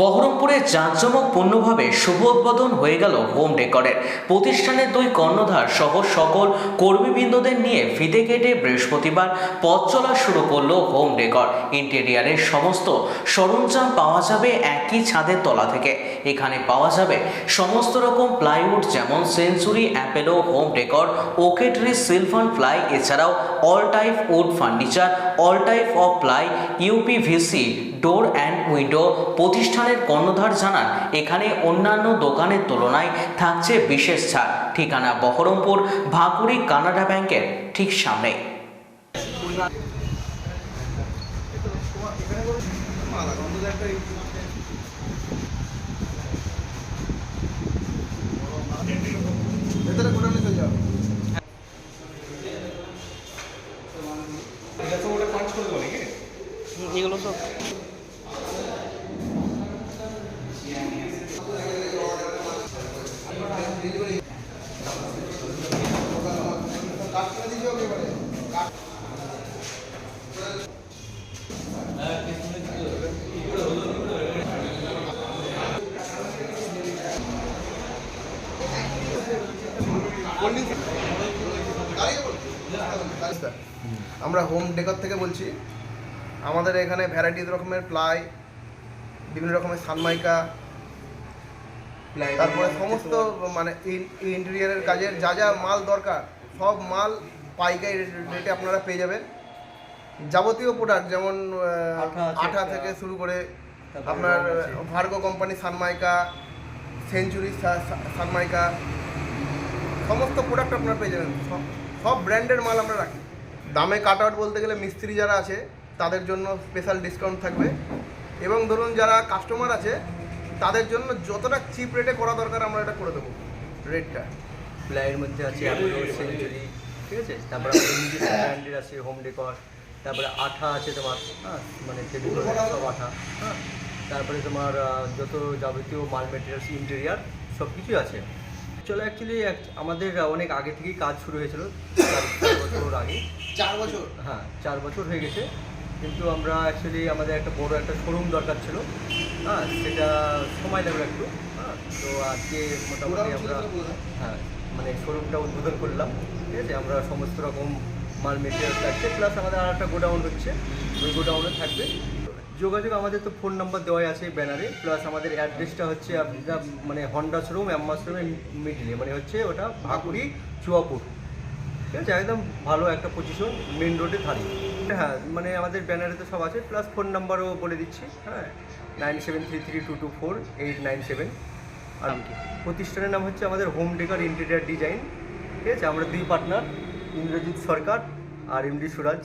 বহরমপুরে জাঁকজমকপূর্ণভাবে শুভ উদ্বোধন হয়ে গেল হোম ডেকরের। প্রতিষ্ঠানের দুই কর্ণধার সহ সকল কর্মীবৃন্দদের নিয়ে ফিতে কেটে বৃহস্পতিবার পথ চলা শুরু করল হোম ডেকর। ইন্টেরিয়ারের সমস্ত সরঞ্জাম পাওয়া যাবে একই ছাদের তলা থেকে। এখানে পাওয়া যাবে সমস্ত রকম প্লাইউড যেমন সেঞ্চুরি, অ্যাপেলো, হোম ডেকর, ওকেটরি সিলভান ফ্লাই, এছাড়াও all type wood furniture, all type of ply, UPVC, door and window. প্রতিষ্ঠানের কর্ণধার জানান, এখানে অন্যান্য দোকানের তুলনায় থাকছে বিশেষ ছাড়। ঠিকানা বহরমপুর ভাকুড়ি কানাডা ব্যাংকের ঠিক সামনে। আমরা হোম ডেকর থেকে বলছি। আমাদের এখানে ভ্যারাইটি রকমের প্লাই বিভিন্ন রকমের সানমাইকা তারপরে সমস্ত মানে ইন্টেরিয়ারের কাজের যা যা মাল দরকার সব মাল পাইকারি রেটে আপনারা পেয়ে যাবেন। যাবতীয় প্রোডাক্ট যেমন আঠা থেকে শুরু করে আপনার Virgo company Sunmica Century Sunmica সমস্ত প্রোডাক্ট আপনারা পেয়ে যাবেন। সব সব ব্র্যান্ডের মাল আমরা রাখি। দামে কাট আউট বলতে গেলে মিস্ত্রি যারা আছে তাদের জন্য স্পেশাল ডিসকাউন্ট থাকবে। এবং ধরুন যারা কাস্টমার আছে তাদের জন্য যতটা চিপ রেটে করা দরকার আমরা এটা করে দেবো রেটটা প্লাইয়ের মধ্যে আছে অ্যাপোলো সেঞ্চুরি ঠিক আছে? তারপরে আমাদের নিজস্ব ব্র্যান্ডের আছে হোম ডেকর তারপরে আঠা আছে তোমার হ্যাঁ মানে টেবিল সব আঠা হ্যাঁ। তারপরে তোমার যত যাবতীয় মাল মেটেরিয়ালস ইন্টেরিয়ার সব কিছুই আছে। চলো অ্যাকচুয়ালি আমাদের অনেক আগে থেকেই কাজ শুরু হয়েছিল চার বছর আগে। চার বছর? হ্যাঁ চার বছর হয়ে গেছে। কিন্তু আমরা অ্যাকচুয়ালি আমাদের একটা বড় একটা শোরুম দরকার ছিল হ্যাঁ সেটা সময় লাগল একটু হ্যাঁ। তো আজকে মোটামুটি আমরা হ্যাঁ। মানে শোরুমটা উদ্বোধন করলাম। ঠিক আছে, আমরা সমস্ত রকম মাল মেটেরিয়াল থাকছে প্লাস আমাদের আর একটা গোডাউন হচ্ছে। ওই গোডাউনে থাকবে। যোগাযোগ আমাদের তো ফোন নাম্বার দেওয়াই আছে ব্যানারে প্লাস আমাদের অ্যাড্রেসটা হচ্ছে আপনারা মানে হন্ডা শোরুম অ্যাম্মা শোরুমের মিডিলে মানে হচ্ছে ওটা ভাকুড়ি, চুয়াপুর। ঠিক আছে, একদম ভালো একটা পজিশন মেন রোডে ধারে হ্যাঁ মানে আমাদের ব্যানারে তো সব আছে প্লাস ফোন নাম্বারও বলে দিচ্ছি হ্যাঁ। Nine seven three three two two four eight nine seven আর প্রতিষ্ঠানের নাম হচ্ছে আমাদের হোম ডেকার ইন্টেরিয়ার ডিজাইন ঠিক আছে? আমরা দুই পার্টনার ইন্দ্রজিৎ সরকার আর এমডি সুরাজ।